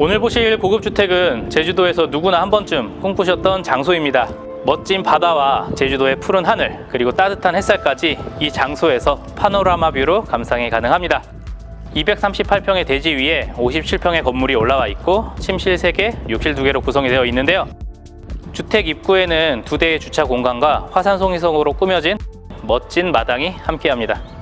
오늘 보실 고급 주택은 제주도에서 누구나 한 번쯤 꿈꾸셨던 장소입니다. 멋진 바다와 제주도의 푸른 하늘, 그리고 따뜻한 햇살까지 이 장소에서 파노라마 뷰로 감상이 가능합니다. 238평의 대지 위에 57평의 건물이 올라와 있고 침실 3개, 욕실 2개로 구성이 되어 있는데요. 주택 입구에는 두 대의 주차 공간과 화산 송이성으로 꾸며진 멋진 마당이 함께합니다.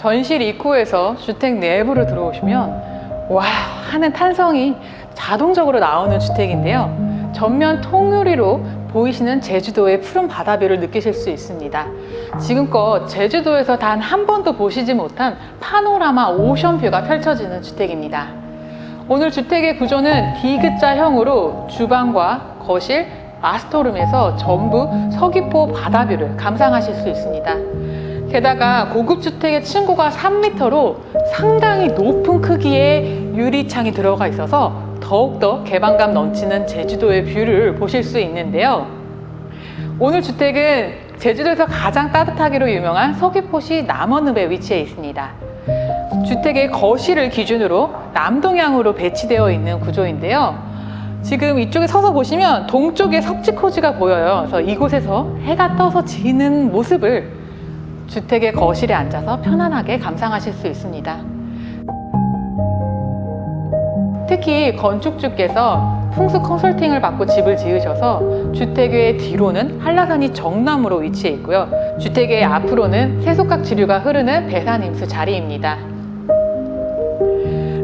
전실 입구에서 주택 내부로 들어오시면 와 하는 탄성이 자동적으로 나오는 주택인데요. 전면 통유리로 보이시는 제주도의 푸른 바다뷰를 느끼실 수 있습니다. 지금껏 제주도에서 단 한 번도 보시지 못한 파노라마 오션뷰가 펼쳐지는 주택입니다. 오늘 주택의 구조는 D자형으로 주방과 거실, 마스터룸에서 전부 서귀포 바다뷰를 감상하실 수 있습니다. 게다가 고급 주택의 층고가 3m로 상당히 높은 크기의 유리창이 들어가 있어서 더욱더 개방감 넘치는 제주도의 뷰를 보실 수 있는데요. 오늘 주택은 제주도에서 가장 따뜻하기로 유명한 서귀포시 남원읍에 위치해 있습니다. 주택의 거실을 기준으로 남동향으로 배치되어 있는 구조인데요. 지금 이쪽에 서서 보시면 동쪽에 석지 코지가 보여요. 그래서 이곳에서 해가 떠서 지는 모습을 주택의 거실에 앉아서 편안하게 감상하실 수 있습니다. 특히 건축주께서 풍수 컨설팅을 받고 집을 지으셔서 주택의 뒤로는 한라산이 정남으로 위치해 있고요. 주택의 앞으로는 세속각 지류가 흐르는 배산임수 자리입니다.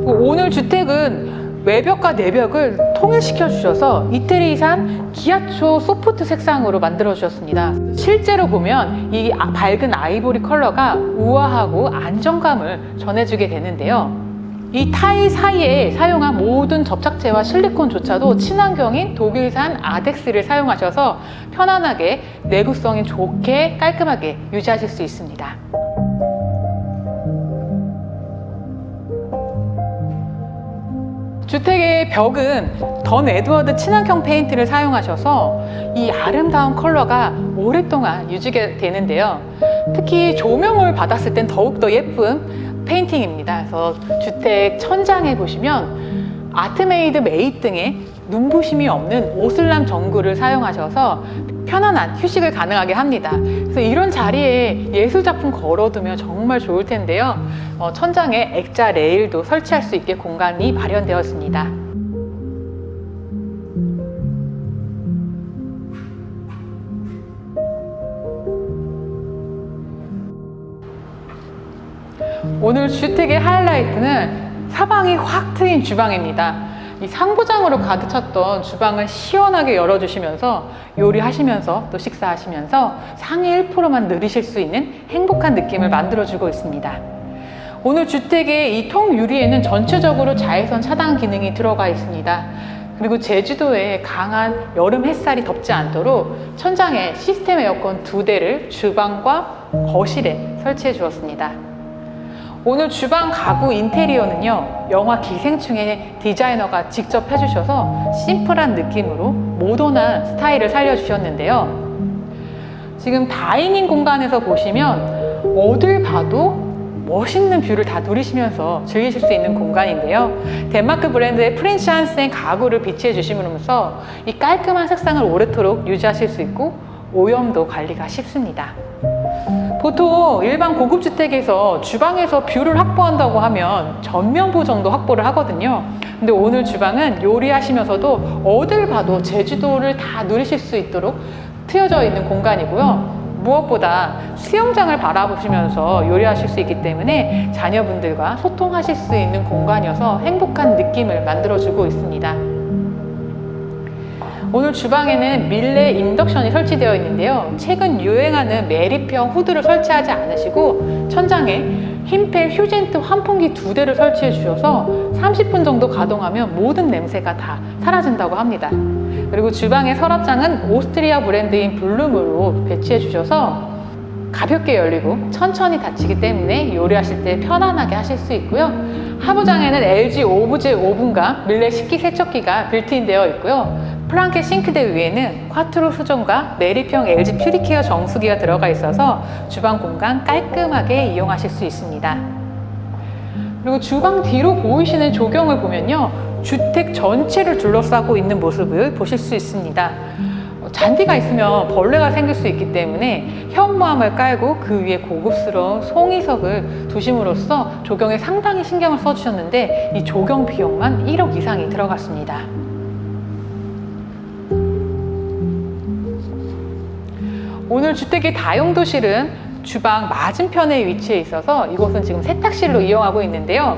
오늘 주택은 외벽과 내벽을 통일시켜 주셔서 이태리산 기아초 소프트 색상으로 만들어 주셨습니다. 실제로 보면 이 아- 밝은 아이보리 컬러가 우아하고 안정감을 전해주게 되는데요. 이 타일 사이에 사용한 모든 접착제와 실리콘조차도 친환경인 독일산 아덱스를 사용하셔서 편안하게 내구성이 좋게 깔끔하게 유지하실 수 있습니다. 주택의 벽은 던 에드워드 친환경 페인트를 사용하셔서 이 아름다운 컬러가 오랫동안 유지가 되는데요. 특히 조명을 받았을 땐 더욱더 예쁜 페인팅입니다. 그래서 주택 천장에 보시면 아트메이드 메이 등의 눈부심이 없는 오슬람 전구를 사용하셔서 편안한 휴식을 가능하게 합니다. 그래서 이런 자리에 예술 작품 걸어두면 정말 좋을 텐데요. 어, 천장에 액자 레일도 설치할 수 있게 공간이 마련되었습니다. 오늘 주택의 하이라이트는 사방이 확 트인 주방입니다. 이 상부장으로 가득 찼던 주방을 시원하게 열어주시면서 요리하시면서 또 식사하시면서 상위 1%만 누리실 수 있는 행복한 느낌을 만들어주고 있습니다. 오늘 주택의 이 통유리에는 전체적으로 자외선 차단 기능이 들어가 있습니다. 그리고 제주도에 강한 여름 햇살이 덮지 않도록 천장에 시스템 에어컨 두 대를 주방과 거실에 설치해 주었습니다. 오늘 주방 가구 인테리어는요, 영화 기생충의 디자이너가 직접 해주셔서 심플한 느낌으로 모던한 스타일을 살려주셨는데요. 지금 다이닝 공간에서 보시면 어딜 봐도 멋있는 뷰를 다 누리시면서 즐기실 수 있는 공간인데요. 덴마크 브랜드의 프렌치 한센 가구를 비치해 주시면서 이 깔끔한 색상을 오래도록 유지하실 수 있고 오염도 관리가 쉽습니다. 보통 일반 고급 주택에서 주방에서 뷰를 확보한다고 하면 전면부 정도 확보를 하거든요. 근데 오늘 주방은 요리하시면서도 어딜 봐도 제주도를 다 누리실 수 있도록 트여져 있는 공간이고요. 무엇보다 수영장을 바라보시면서 요리하실 수 있기 때문에 자녀분들과 소통하실 수 있는 공간이어서 행복한 느낌을 만들어주고 있습니다. 오늘 주방에는 밀레 인덕션이 설치되어 있는데요. 최근 유행하는 메리평 후드를 설치하지 않으시고 천장에 흰펠 휴젠트 환풍기 두 대를 설치해 주셔서 30분 정도 가동하면 모든 냄새가 다 사라진다고 합니다. 그리고 주방의 서랍장은 오스트리아 브랜드인 블룸으로 배치해 주셔서 가볍게 열리고 천천히 닫히기 때문에 요리하실 때 편안하게 하실 수 있고요. 하부장에는 LG 오브제 오븐과 밀레 식기 세척기가 빌트인되어 있고요. 플랑케 싱크대 위에는 콰트로 수전과 내리평 LG 퓨리케어 정수기가 들어가 있어서 주방 공간 깔끔하게 이용하실 수 있습니다. 그리고 주방 뒤로 보이시는 조경을 보면요. 주택 전체를 둘러싸고 있는 모습을 보실 수 있습니다. 어, 잔디가 있으면 벌레가 생길 수 있기 때문에 현무암을 깔고 그 위에 고급스러운 송이석을 두심으로써 조경에 상당히 신경을 써주셨는데 이 조경 비용만 1억 이상이 들어갔습니다. 오늘 주택의 다용도실은 주방 맞은편에 위치해 있어서 이곳은 지금 세탁실로 이용하고 있는데요.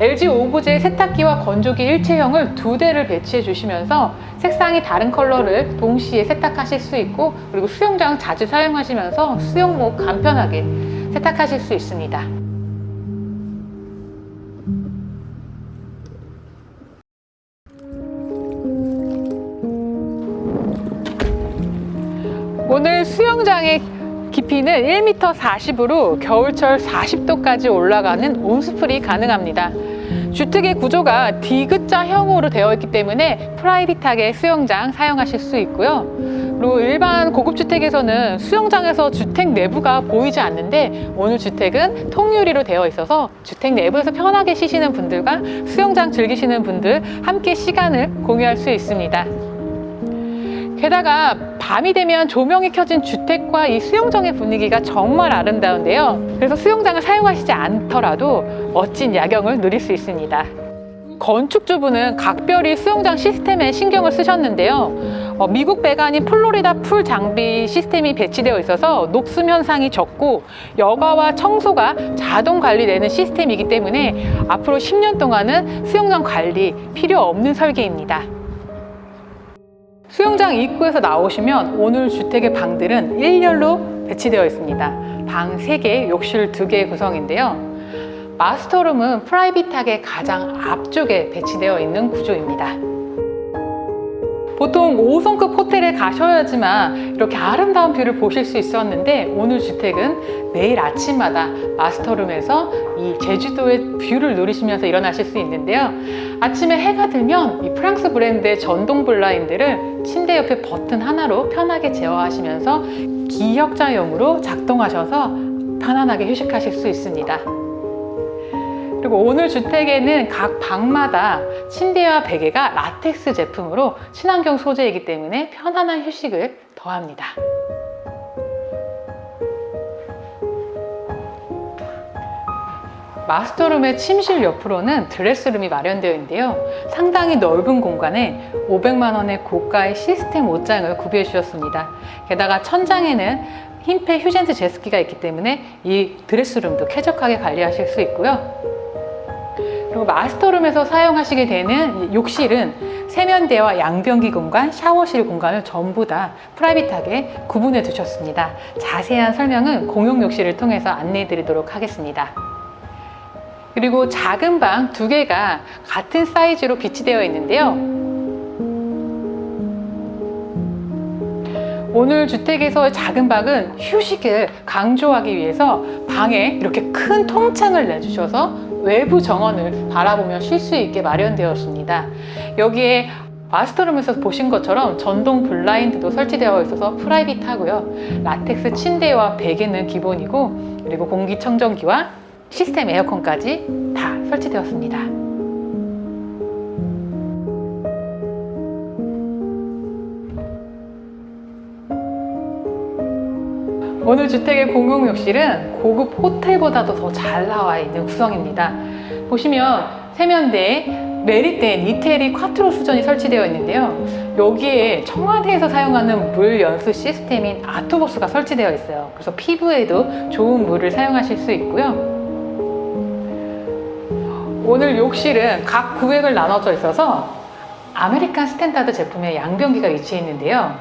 LG 오브제 세탁기와 건조기 일체형을 두 대를 배치해 주시면서 색상이 다른 컬러를 동시에 세탁하실 수 있고 그리고 수영장 자주 사용하시면서 수영복 간편하게 세탁하실 수 있습니다. 오늘 수영장의 깊이는 1m 40으로 겨울철 40도까지 올라가는 온수풀이 가능합니다. 주택의 구조가 디귿자형으로 되어 있기 때문에 프라이빗하게 수영장 사용하실 수 있고요. 그리고 일반 고급 주택에서는 수영장에서 주택 내부가 보이지 않는데 오늘 주택은 통유리로 되어 있어서 주택 내부에서 편하게 쉬시는 분들과 수영장 즐기시는 분들 함께 시간을 공유할 수 있습니다. 게다가 밤이 되면 조명이 켜진 주택과 이 수영장의 분위기가 정말 아름다운데요. 그래서 수영장을 사용하시지 않더라도 멋진 야경을 누릴 수 있습니다. 건축주분은 각별히 수영장 시스템에 신경을 쓰셨는데요. 어, 미국 배관인 플로리다 풀 장비 시스템이 배치되어 있어서 녹슨 현상이 적고 여가와 청소가 자동 관리되는 시스템이기 때문에 앞으로 10년 동안은 수영장 관리 필요 없는 설계입니다. 수영장 입구에서 나오시면 오늘 주택의 방들은 일렬로 배치되어 있습니다. 방 3개, 욕실 2개의 구성인데요. 마스터룸은 프라이빗하게 가장 앞쪽에 배치되어 있는 구조입니다. 보통 5성급 호텔에 가셔야지만 이렇게 아름다운 뷰를 보실 수 있었는데 오늘 주택은 매일 아침마다 마스터룸에서 이 제주도의 뷰를 누리시면서 일어나실 수 있는데요. 아침에 해가 들면 이 프랑스 브랜드의 전동 블라인드를 침대 옆에 버튼 하나로 편하게 제어하시면서 기역자용으로 작동하셔서 편안하게 휴식하실 수 있습니다. 그리고 오늘 주택에는 각 방마다 침대와 베개가 라텍스 제품으로 친환경 소재이기 때문에 편안한 휴식을 더합니다. 마스터룸의 침실 옆으로는 드레스룸이 마련되어 있는데요. 상당히 넓은 공간에 500만 원의 고가의 시스템 옷장을 구비해 주셨습니다. 게다가 천장에는 흰패 휴젠트 제습기가 있기 때문에 이 드레스룸도 쾌적하게 관리하실 수 있고요. 그리고 마스터룸에서 사용하시게 되는 욕실은 세면대와 양변기 공간, 샤워실 공간을 전부 다 프라이빗하게 구분해 두셨습니다. 자세한 설명은 공용 욕실을 통해서 안내해 드리도록 하겠습니다. 그리고 작은 방 두 개가 같은 사이즈로 비치되어 있는데요. 오늘 주택에서의 작은 방은 휴식을 강조하기 위해서 방에 이렇게 큰 통창을 내주셔서 외부 정원을 바라보며 쉴 수 있게 마련되었습니다. 여기에 마스터룸에서 보신 것처럼 전동 블라인드도 설치되어 있어서 프라이빗하고요. 라텍스 침대와 베개는 기본이고 그리고 공기청정기와 시스템 에어컨까지 다 설치되었습니다. 오늘 주택의 공용 욕실은 고급 호텔보다도 더 잘 나와 있는 구성입니다. 보시면 세면대에 메리텐 이태리 콰트로 수전이 설치되어 있는데요. 여기에 청와대에서 사용하는 물 연수 시스템인 아토보스가 설치되어 있어요. 그래서 피부에도 좋은 물을 사용하실 수 있고요. 오늘 욕실은 각 구획을 나눠져 있어서 아메리칸 스탠다드 제품의 양변기가 위치해 있는데요.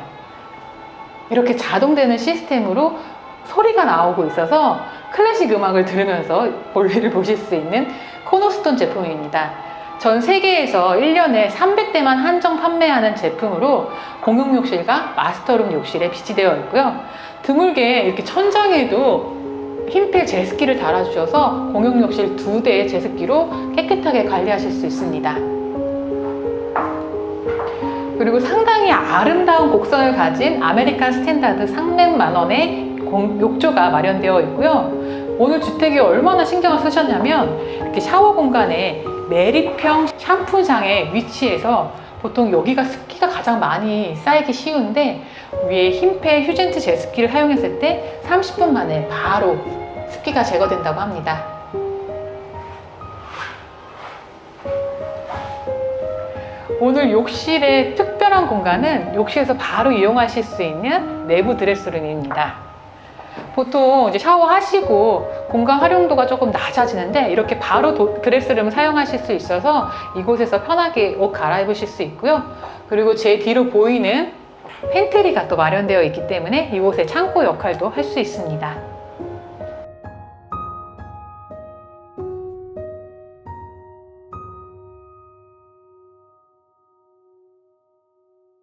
이렇게 자동되는 시스템으로 소리가 나오고 있어서 클래식 음악을 들으면서 볼일을 보실 수 있는 코너스톤 제품입니다. 전 세계에서 1년에 300대만 한정 판매하는 제품으로 공용 욕실과 마스터룸 욕실에 비치되어 있고요. 드물게 이렇게 천장에도 흰필 제습기를 달아주셔서 공용 욕실 두 대의 제습기로 깨끗하게 관리하실 수 있습니다. 그리고 상당히 아름다운 곡선을 가진 아메리칸 스탠다드 300만 원의 공- 욕조가 마련되어 있고요. 오늘 주택에 얼마나 신경을 쓰셨냐면 이렇게 샤워 공간에 매립형 샴푸장에 위치해서 보통 여기가 습기가 가장 많이 쌓이기 쉬운데 위에 흰폐 휴젠트 제습기를 사용했을 때 30분 만에 바로 습기가 제거된다고 합니다. 오늘 욕실의 특별한 공간은 욕실에서 바로 이용하실 수 있는 내부 드레스룸입니다. 보통 이제 샤워하시고 공간 활용도가 조금 낮아지는데 이렇게 바로 도- 드레스룸을 사용하실 수 있어서 이곳에서 편하게 옷 갈아입으실 수 있고요. 그리고 제 뒤로 보이는 팬트리가 또 마련되어 있기 때문에 이곳의 창고 역할도 할 수 있습니다.